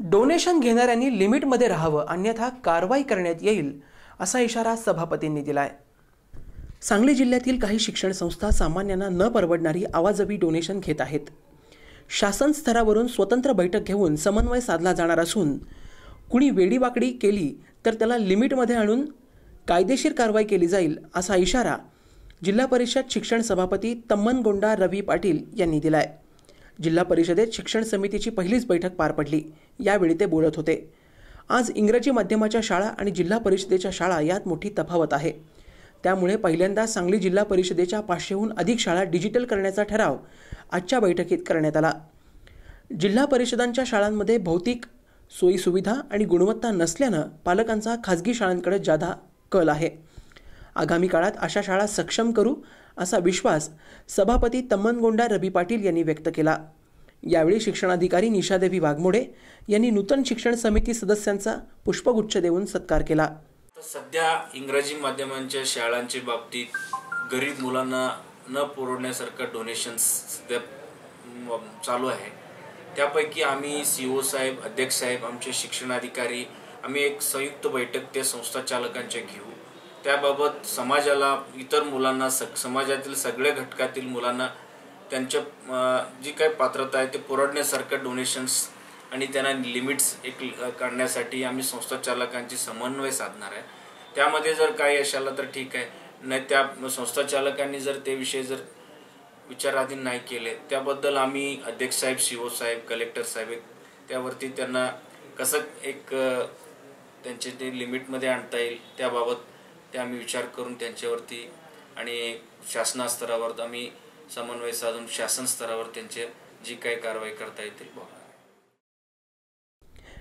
Donation घेणाऱ्यांनी लिमिटमध्ये राहावं अन्यथा कारवाई करण्यात येईल असा इशारा सभापतींनी दिलाय. सांगली जिल्ह्यातील काही शिक्षण संस्था सामान्यांना न परवडणारी आवाजवी डोनेशन घेत आहेत. शासन स्तरावरून स्वतंत्र बैठक घेऊन समन्वय साधला जाणार असून कुणी वेडीवाकडी केली तर त्याला लिमिटमध्ये आणून कायदेशीर कारवाई केली जाईल असा इशारा जिल्हा परिषद शिक्षण सभापती तम्मनगोंडा रवी पाटील यांनी दिला आहे जिल्हा परिषदेत शिक्षण समितीची पहिलीच बैठक पार पडली. यावेळी ते बोलत होते. आज इंग्रजी माध्यमाच्या शाळा आणि जिल्हा परिषदेच्या शाळा यात मोठी तफावत आहे. त्यामुळे पहिल्यांदा सांगली जिल्हा परिषदेच्या पाचशेहून अधिक शाळा डिजिटल करण्याचा ठराव आजच्या बैठकीत करण्यात आला. जिल्हा परिषदांच्या शाळांमध्ये भौतिक सोयीसुविधा आणि गुणवत्ता नसल्यानं पालकांचा खाजगी शाळांकडे जादा कल आहे. आगामी काळात अशा शाळा सक्षम करू असा विश्वास सभापती तम्मनगोंडा रवी पाटील यांनी व्यक्त केला. यावेळी शिक्षणाधिकारी निशादेवी वाघमोडे यांनी नूतन शिक्षण समिती सदस्यांचा पुष्पगुच्छ देऊन सत्कार केला. तर सध्या इंग्रजी माध्यमांच्या शाळांच्या बाबतीत गरीब मुलांना न पुरवण्यासारखं डोनेशन्स सध्या चालू आहे. त्यापैकी आम्ही सी ओ साहेब अध्यक्ष साहेब आमचे शिक्षणाधिकारी आम्ही एक संयुक्त बैठक त्या संस्था चालकांच्या घेऊ. त्याबाबत समाजाला इतर मुलांना स समाजातील सगळ्या घटकातील मुलांना त्यांच्या जी काही पात्रता आहे ते पुरवण्यासारखं डोनेशन्स आणि त्यांना लिमिट्स एक काढण्यासाठी आम्ही संस्था चालकांची समन्वय साधणार आहे. त्यामध्ये जर काही यश आलं तर ठीक आहे. नाही त्या संस्था चालकांनी जर ते विषय जर विचाराधीन नाही केले त्याबद्दल आम्ही अध्यक्ष साहेब सी ओ साहेब कलेक्टर साहेब त्यावरती त्यांना कसं एक त्यांचे ते लिमिटमध्ये आणता येईल त्याबाबत ते आम्ही विचार करून त्यांच्यावरती आणि शासनास्तरावर आम्ही समन्वय साधून शासन स्तरावर त्यांचे जी काही कारवाई करता येतील बघणार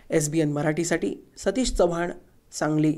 एस बी एन मराठीसाठी सतीश चव्हाण सांगली.